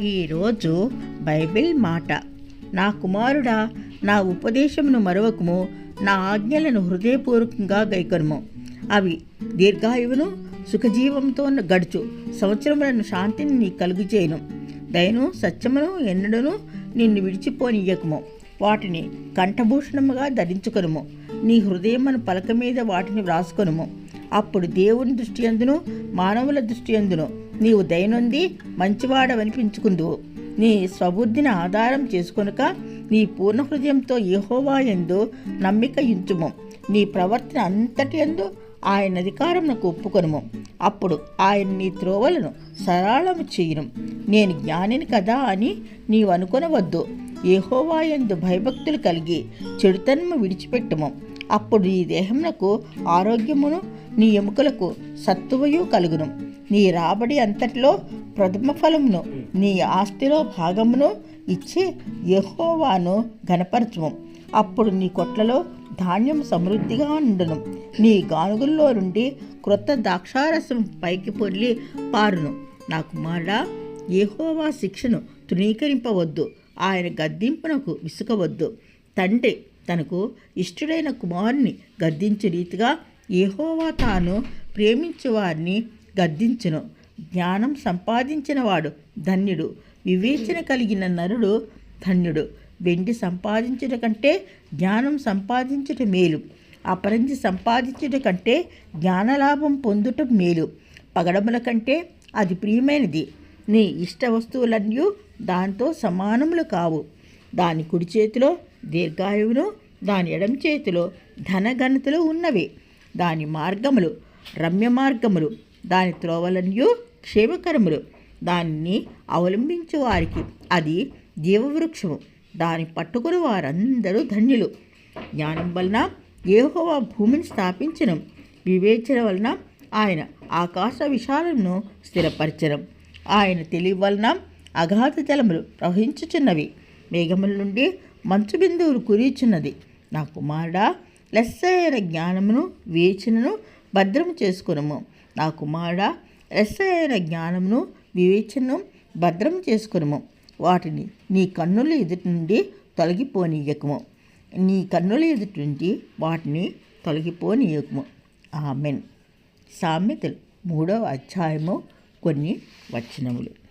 ఈరోజు బైబిల్ మాట. నా కుమారుడా నా ఉపదేశమును మరవకము నా ఆజ్ఞలను హృదయపూర్వకంగా గైకొనుము. అవి దీర్ఘాయువును సుఖజీవంతో గడుచు సంవత్సరములను శాంతిని నీ కలుగు చేయను దయను సత్యమును ఎన్నడను నిన్ను విడిచిపోనియ్యకము. వాటిని కంఠభూషణముగా ధరించుకొనుము. నీ హృదయమును పలక మీద వాటిని వ్రాసుకొనుము. అప్పుడు దేవుని దృష్టి అందును మానవుల దృష్టి అందును. నీవు దయనొంది మంచివాడవనిపించుకుందువు నీ స్వబుద్ధిని ఆధారం చేసుకొనక నీ పూర్ణ హృదయంతో యెహోవా ఎందు నమ్మిక ఇంచుము నీ ప్రవర్తన అంతటి యందు ఆయన అధికారమునకు ఒప్పుకొనుము. అప్పుడు ఆయన నీ త్రోవలను సరళము చేయను. నేను జ్ఞానిని కదా అని నీవు అనుకొనవద్దు ఏహోవాయందు భయభక్తులు కలిగి చెడుతనము విడిచిపెట్టము. అప్పుడు నీ దేహమునకు ఆరోగ్యమును నీ ఎముకలకు సత్తువయు కలుగును. నీ రాబడి అంతటిలో ప్రథమ ఫలమును నీ ఆస్తిలో భాగమును ఇచ్చి యహోవాను ఘనపరచుము. అప్పుడు నీ కొట్లలో ధాన్యం సమృద్ధిగా ఉండును నీ గానుగుల్లో నుండి క్రొత్త ద్రాక్షారసం పైకి పొర్లి పారును. నా కుమారుడా యెహోవా శిక్షను తృణీకరింపవద్దు. ఆయన గద్దింపునకు విసుకవద్దు తండ్రి తనకు ఇష్టుడైన కుమారుని గద్దించు రీతిగా ఏహోవా తాను ప్రేమించు వారిని గద్దించును. జ్ఞానం సంపాదించినవాడు ధన్యుడు. వివేచన కలిగిన నరుడు ధన్యుడు. వెండి సంపాదించుట కంటే జ్ఞానం సంపాదించుట మేలు. అపరంజి సంపాదించుట కంటే జ్ఞానలాభం పొందుట మేలు. పగడముల కంటే అది ప్రియమైనది. నీ ఇష్ట వస్తువులన్నీ దాంతో సమానములు కావు. దాని కుడి చేతిలో దీర్ఘాయువును దాని ఎడమ చేతిలో ధనఘనతలు ఉన్నవి. దాని మార్గములు రమ్య మార్గములు దాని త్రోవలన్యు క్షేమకరములు. దానిని అవలంబించు వారికి అది జీవవృక్షము. దాని పట్టుకుని వారందరూ ధన్యులు. జ్ఞానం వలన ఏహోవా భూమిని స్థాపించడం వివేచన వలన ఆయన ఆకాశ విశాలను స్థిరపరచడం ఆయన తెలివి వలన అగాధ జలములు ప్రవహించుచున్నవి. మేఘముల నుండి మంచు బిందువులు కురిచున్నది నా కుమారుడా లెస్సైన జ్ఞానమును వివేచనను భద్రము చేసుకునము. నా కుమారుడా లెస్సైన జ్ఞానమును వివేచనను భద్రం చేసుకునము. వాటిని నీ కన్నుల ఎదుటి నుండి తొలగిపోనీయకము. నీ కన్నుల ఎదుటి నుండి వాటిని తొలగిపోనీయకము. ఆమెన్. సామెతలు మూడవ అధ్యాయము కొన్ని వచనములు.